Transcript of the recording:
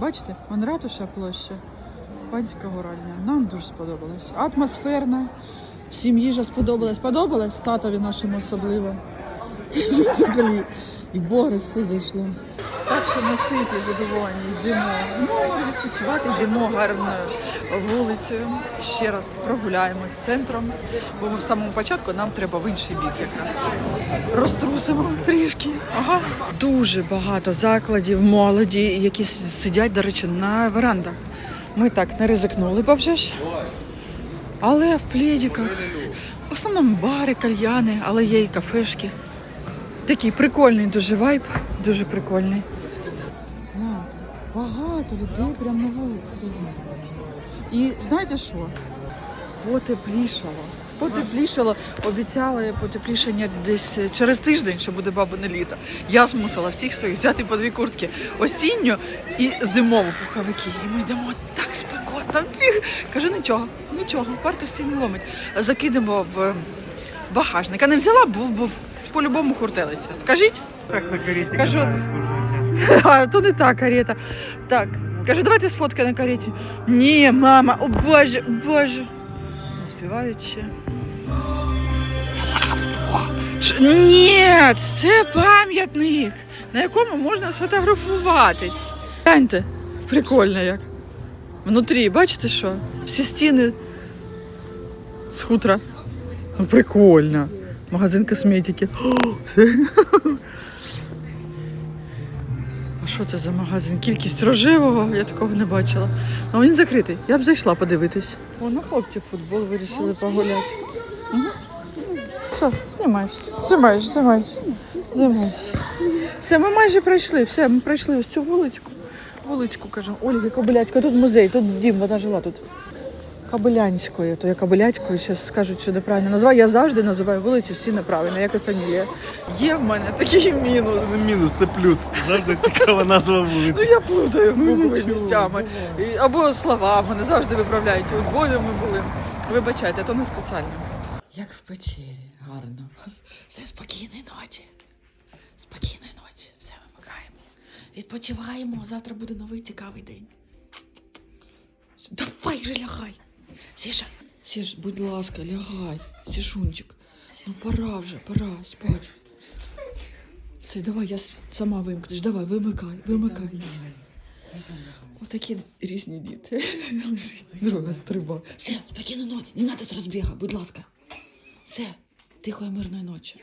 Бачите, вон ратуша площа, панська горальня. Нам дуже сподобалось. Атмосферна, Всім їжа сподобалась. Подобалась татові нашому особливо. І Богрич все зайшло. Так що ми ситі, задоволені, йдемо. Ну, відпочивати, йдемо гарною вулицею. Ще раз прогуляємось центром, бо ми в самому початку нам треба в інший бік якраз. Розтрусимо трішки. Ага. Дуже багато закладів молоді, які сидять, до речі, на верандах. Ми так не ризикнули, бо вже ж. Але в плідіках. В основному бари, кальяни, але є і кафешки. Такий прикольний дуже вайб, дуже прикольний. Багато людей прямо на вулиці. І знаєте що? Потеплішало. Потеплішало, обіцяли потеплішання десь через тиждень, що буде бабине літо. Я змусила всіх своїх взяти по дві куртки осінню і зимову пуховики. І ми йдемо так спекотно. Всіх. Кажу, нічого, нічого, паркості не ломить. Закидемо в багажник. А не взяла, був був по-любому хуртелиця. Скажіть? Так на карете Кажу. А, то не та карета. Так. Кажу, давайте сфоткай на кареті. Ні, мама, о боже, боже. Не співають ще. Це Ні, це пам'ятник, на якому можна сфотографуватись. Гляньте, прикольно як. Внутрі, бачите що? Всі стіни з хутра. Ну, прикольно. Магазин косметики. що це за магазин? Кількість рожевого, я такого не бачила. Ну він закритий. Я б зайшла подивитись. О, на хлопці футбол вирішили погуляти. Угу. Що, знімаєш? Знімаєш, знімаєш. Знімаєш. Все, ми майже пройшли. Все, ми пройшли ось цю вуличку. Вуличку, кажу, Ольга Кобиляцької. Тут музей, тут дім, вона жила тут. Кобилянською, то я Кобиляцькою, зараз скажуть, що неправильно назваю. Я завжди називаю вулиці всі неправильно, як і фамілія. Є в мене такий мінус. Це не мінус, це плюс. Завжди цікава назва вулиці. Ну я плутаю букви нічого. місцями. Або слова мене завжди виправляють. У Львові ми були. Вибачайте, то не спеціально. Як в печері, гарно. Все спокійної ночі. Спокійної ночі. Все вимикаємо. Відпочиваємо. Завтра буде новий цікавий день. Давай же лягай. Сіша, Сіш, будь ласка, лягай. Сішунчик. Ну пора вже, пора спать. Все, давай, я сама вимкнеш. Давай, вимикай, вимикай. Отакі різні діти. Друга стриба. Все, спокійно ночі, не треба з розбіга, будь ласка. Все, тихої мирної ночі.